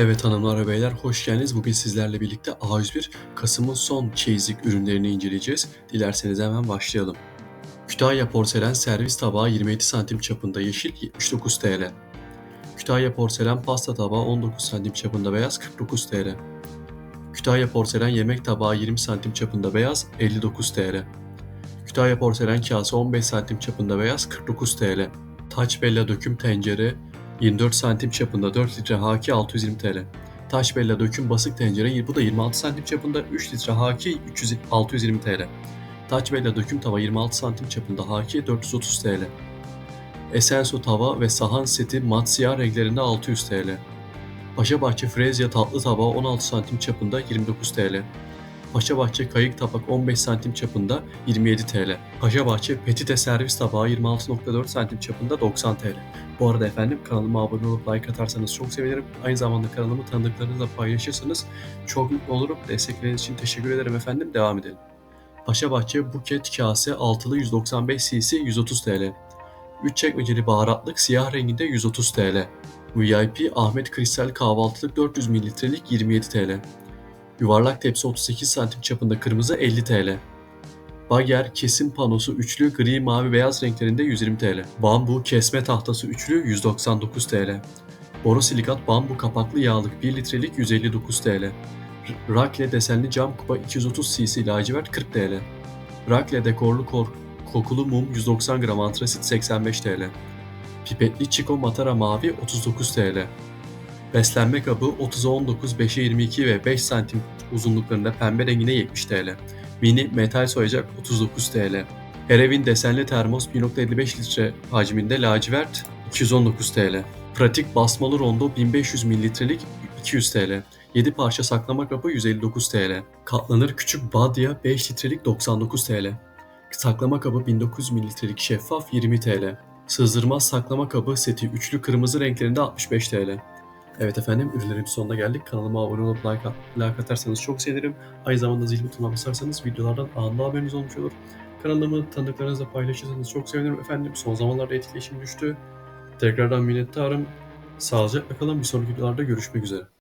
Evet hanımlar ve beyler hoş geldiniz. Bugün sizlerle birlikte A101 Kasım'ın son çeyizlik ürünlerini inceleyeceğiz. Dilerseniz hemen başlayalım. Kütahya porselen servis tabağı 27 santim çapında yeşil 79 TL. Kütahya porselen pasta tabağı 19 santim çapında beyaz 49 TL. Kütahya porselen yemek tabağı 20 santim çapında beyaz 59 TL. Kütahya porselen kase 15 santim çapında beyaz 49 TL. Taç Bella döküm tencere 24 santim çapında 4 litre haki 620 TL. Taş Bella döküm basık tencere bu da 26 santim çapında 3 litre haki 300, 620 TL. Taç Bella döküm tava 26 santim çapında haki 430 TL. Esenso tava ve sahan seti mat siyah renklerinde 600 TL. Paşabahçe Frezya tatlı tabağı 16 santim çapında 29 TL. Paşabahçe kayık tabak 15 santim çapında 27 TL. Paşabahçe petite servis tabağı 26.4 santim çapında 90 TL. Bu arada efendim kanalıma abone olup like atarsanız çok sevinirim. Aynı zamanda kanalımı tanıdıklarınızla paylaşırsanız çok mutlu olurum. Destekleriniz için teşekkür ederim efendim. Devam edelim. Paşabahçe buket kase altılı 195 cc 130 TL. 3 çekmeceli baharatlık siyah renginde 130 TL. VIP Ahmet Kristal kahvaltılık 400 mililitrelik 27 TL. Yuvarlak tepsi 38 santim çapında kırmızı 50 TL. Bager kesim panosu üçlü gri mavi beyaz renklerinde 120 TL. Bambu kesme tahtası üçlü 199 TL. Borosilikat bambu kapaklı yağlık 1 litrelik 159 TL. Rakle desenli cam kupa 230 cc lacivert 40 TL. Rakle dekorlu kor kokulu mum 190 gram antrasit 85 TL. Pipetli çiko matara mavi 39 TL. Beslenme kabı 30'a 19, 5'e 22 ve 5 santim uzunluklarında pembe rengine 70 TL. Mini metal soyacak 39 TL. Erevin desenli termos 1.55 litre hacminde lacivert 219 TL. Pratik basmalı rondo 1500 mililitrelik 200 TL. 7 parça saklama kabı 159 TL. Katlanır küçük badya 5 litrelik 99 TL. Saklama kabı 1900 mililitrelik şeffaf 20 TL. Sızdırmaz saklama kabı seti üçlü kırmızı renklerinde 65 TL. Evet efendim ürünlerin sonuna geldik. Kanalıma abone olup like, like atarsanız çok sevinirim. Aynı zamanda zil butonuna basarsanız videolardan anında haberiniz olmuş olur. Kanalımı tanıdıklarınızla paylaşırsanız çok sevinirim efendim. Son zamanlarda etkileşim düştü. Tekrardan minnettarım. Sağlıcakla kalın. Bir sonraki videolarda görüşmek üzere.